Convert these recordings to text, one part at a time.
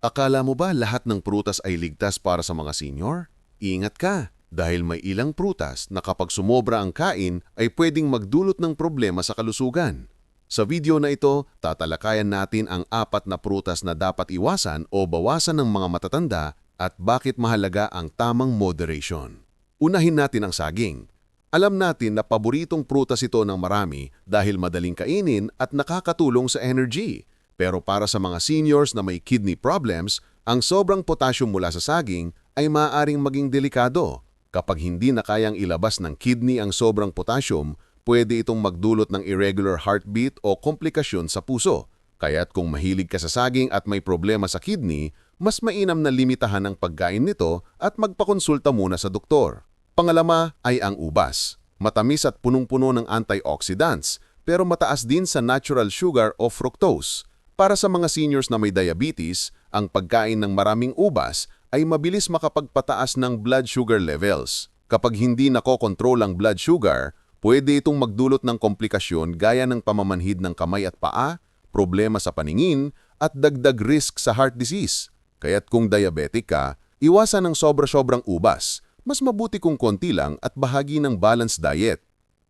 Akala mo ba lahat ng prutas ay ligtas para sa mga senior? Ingat ka, dahil may ilang prutas na kapag sumobra ang kain ay pwedeng magdulot ng problema sa kalusugan. Sa video na ito, tatalakayan natin ang apat na prutas na dapat iwasan o bawasan ng mga matatanda at bakit mahalaga ang tamang moderation. Unahin natin ang saging. Alam natin na paboritong prutas ito ng marami dahil madaling kainin at nakakatulong sa energy. Pero para sa mga seniors na may kidney problems, ang sobrang potassium mula sa saging ay maaaring maging delikado. Kapag hindi na kayang ilabas ng kidney ang sobrang potassium, pwede itong magdulot ng irregular heartbeat o komplikasyon sa puso. Kaya't kung mahilig ka sa saging at may problema sa kidney, mas mainam na limitahan ang pagkain nito at magpakonsulta muna sa doktor. Pangalama ay ang ubas. Matamis at punong-puno ng antioxidants, pero mataas din sa natural sugar o fructose. Para sa mga seniors na may diabetes, ang pagkain ng maraming ubas ay mabilis makapagpataas ng blood sugar levels. Kapag hindi nakokontrol ang blood sugar, pwede itong magdulot ng komplikasyon gaya ng pamamanhid ng kamay at paa, problema sa paningin, at dagdag risk sa heart disease. Kaya't kung diabetic ka, iwasan ng sobra-sobrang ubas. Mas mabuti kung konti lang at bahagi ng balanced diet.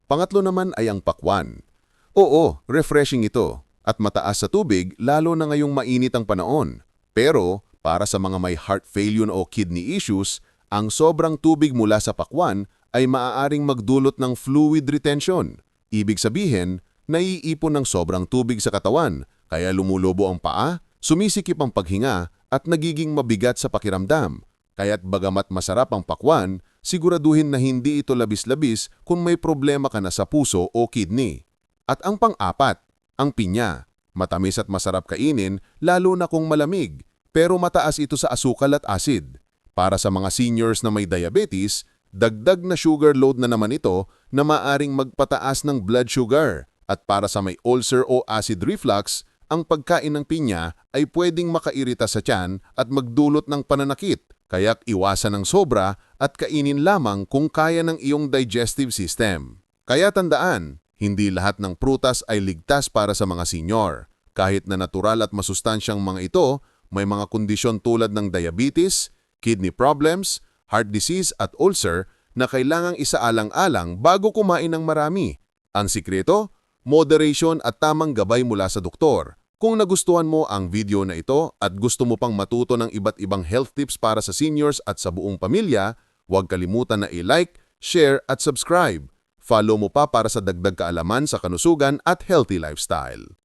Pangatlo naman ay ang pakwan. Oo, refreshing ito at mataas sa tubig lalo na ngayong mainit ang panahon. Pero para sa mga may heart failure o kidney issues, ang sobrang tubig mula sa pakwan ay maaaring magdulot ng fluid retention. Ibig sabihin, naiipon ng sobrang tubig sa katawan, kaya lumulobo ang paa, sumisikip ang paghinga at nagiging mabigat sa pakiramdam. Kaya't bagamat masarap ang pakwan, siguraduhin na hindi ito labis-labis kung may problema ka na sa puso o kidney. At ang pang-apat, ang pinya. Matamis at masarap kainin lalo na kung malamig, pero mataas ito sa asukal at acid. Para sa mga seniors na may diabetes, dagdag na sugar load na naman ito na maaring magpataas ng blood sugar. At para sa may ulcer o acid reflux, ang pagkain ng pinya ay pwedeng makairita sa tiyan at magdulot ng pananakit. Kaya't iwasan ng sobra at kainin lamang kung kaya ng iyong digestive system. Kaya tandaan, hindi lahat ng prutas ay ligtas para sa mga senior. Kahit na natural at masustansyang mga ito, may mga kondisyon tulad ng diabetes, kidney problems, heart disease at ulcer na kailangang isaalang-alang bago kumain ng marami. Ang sikreto, moderation at tamang gabay mula sa doktor. Kung nagustuhan mo ang video na ito at gusto mo pang matuto ng iba't ibang health tips para sa seniors at sa buong pamilya, huwag kalimutan na i-like, share at subscribe. Follow mo pa para sa dagdag kaalaman sa kanusugan at healthy lifestyle.